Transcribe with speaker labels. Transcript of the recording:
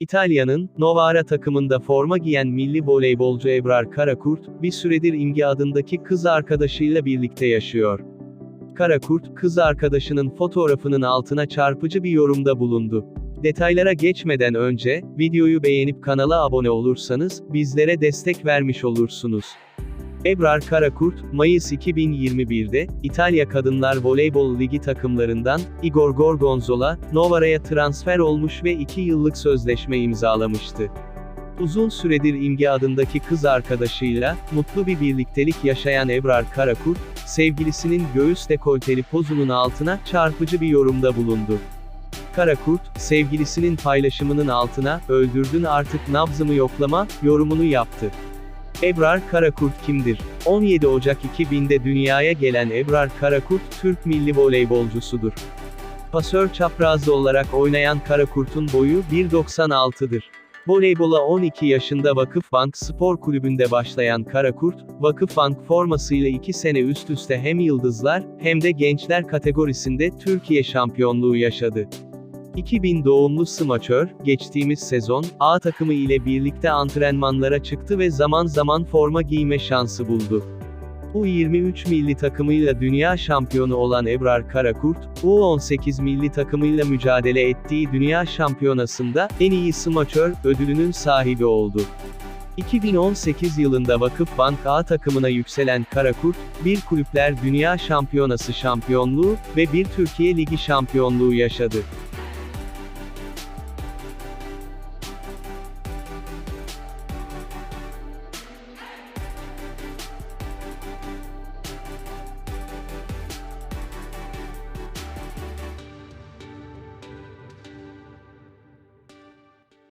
Speaker 1: İtalya'nın, Novara takımında forma giyen milli voleybolcu Ebrar Karakurt, bir süredir İmge adındaki kız arkadaşıyla birlikte yaşıyor. Karakurt, kız arkadaşının fotoğrafının altına çarpıcı bir yorumda bulundu. Detaylara geçmeden önce, videoyu beğenip kanala abone olursanız, bizlere destek vermiş olursunuz. Ebrar Karakurt, Mayıs 2021'de, İtalya Kadınlar Voleybol Ligi takımlarından, Igor Gorgonzola, Novara'ya transfer olmuş ve 2 yıllık sözleşme imzalamıştı. Uzun süredir İmge adındaki kız arkadaşıyla, mutlu bir birliktelik yaşayan Ebrar Karakurt, sevgilisinin göğüs dekolteli pozunun altına çarpıcı bir yorumda bulundu. Karakurt, sevgilisinin paylaşımının altına, öldürdün artık nabzımı yoklama, yorumunu yaptı. Ebrar Karakurt kimdir? 17 Ocak 2000'de dünyaya gelen Ebrar Karakurt, Türk milli voleybolcusudur. Pasör çaprazı olarak oynayan Karakurt'un boyu 1.96'dır. Voleybola 12 yaşında Vakıfbank Spor Kulübü'nde başlayan Karakurt, Vakıfbank formasıyla 2 sene üst üste hem yıldızlar, hem de gençler kategorisinde Türkiye şampiyonluğu yaşadı. 2000 doğumlu smaçör, geçtiğimiz sezon, A takımı ile birlikte antrenmanlara çıktı ve zaman zaman forma giyme şansı buldu. U23 milli takımıyla dünya şampiyonu olan Ebrar Karakurt, U18 milli takımıyla mücadele ettiği dünya şampiyonasında, en iyi smaçör, ödülünün sahibi oldu. 2018 yılında Vakıfbank A takımına yükselen Karakurt, bir kulüpler dünya şampiyonası şampiyonluğu ve bir Türkiye Ligi şampiyonluğu yaşadı.